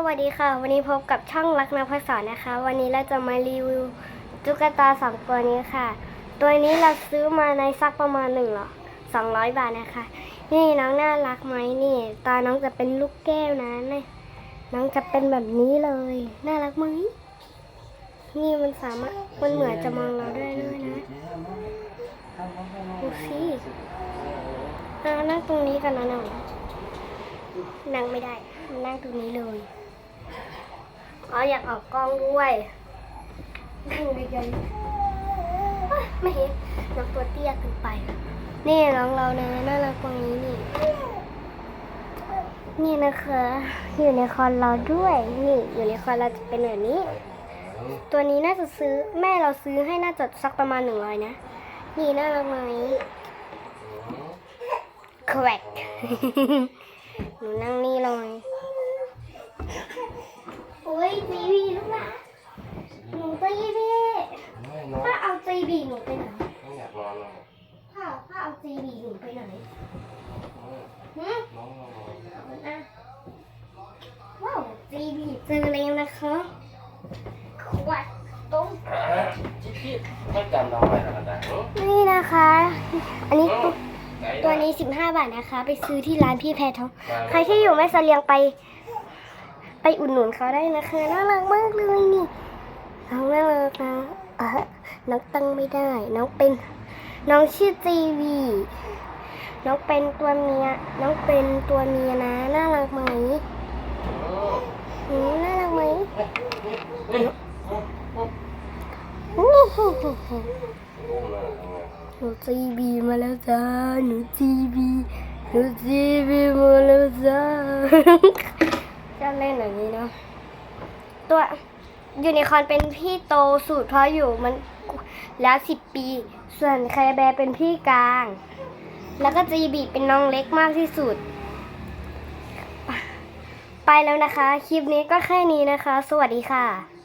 สวัสดีค่ะ วันนี้พบกับช่องรักนักภาษานะคะ วันนี้เราจะมารีวิวตุ๊กตาสองตัวนี้ค่ะ ตัวนี้เราซื้อมาในสักประมาณหนึ่งหรอสองร้อยบาทนะคะ นี่น้องน่ารักไหมนี่ ตาน้องจะเป็นลูกแก้วนะนี่น้องจะเป็นแบบนี้เลย น่ารักไหมนี่มันสามารถมันเหมือนจะมองเราด้วยด้วยนะดูสิอ่านั่งตรงนี้กันนะน้องนั่งไม่ได้นั่งตรงนี้เลย อ๋ออยากออกกล้องด้วยนั่งไปกันไม่เห็นน้องตัวเตี้ยเกินไป นี่น้องเราเนี่ยน่ารักตรงนี้นี่ นี่นะคะ อยู่ในคอนเราด้วย นี่ อยู่ในคอนเราจะเป็นแบบนี้ ตัวนี้น่าจะซื้อแม่เราซื้อให้น่าจะสักประมาณหนึ่งร้อยนะ นี่น่ารักไหมแควกหนูนั่งนี่เลย ยจีบีลูกหลานหนูจีบีไม่น้องถ้าเอาจีบีหนูไปไหนไม่อยากนอนหรอกถ้าถ้าเอาจีบีหนูไปไหนหืมน้องนอนอะว้าวจีบีเจอแล้วนะคะขวดต้มจิ๊บจิ๊บไม่จำเราไปหรอกนะนี่นะคะ อันนี้ตัวตัวนี้ 15 บาทนะคะ ไปซื้อที่ร้านพี่แพรทอง ใครที่อยู่แม่เสลียงไป ไปอุดหนุนเขาได้นะคะน่ารักมากเลยนี่น้องน่ารักนะเออน้องตั้งไม่ได้ น้องเป็นน้องชื่อจีวีน้องเป็นตัวเมีย น้องเป็นตัวเมียนะน่ารักไหมน่ารักไหมหนูจีบีมาแล้วจ้าหนูจีบีหนูจีบีมาแล้วจ้า ล่นแบบนี้เนาะตัวยูนิคอร์นเป็นพี่โตสุดเพราะอยู่มันแล้วสิบปี ส่วนแคร์แบร์เป็นพี่กลาง แล้วก็จีบีเป็นน้องเล็กมากที่สุด ไปแล้วนะคะ คลิปนี้ก็แค่นี้นะคะ สวัสดีค่ะ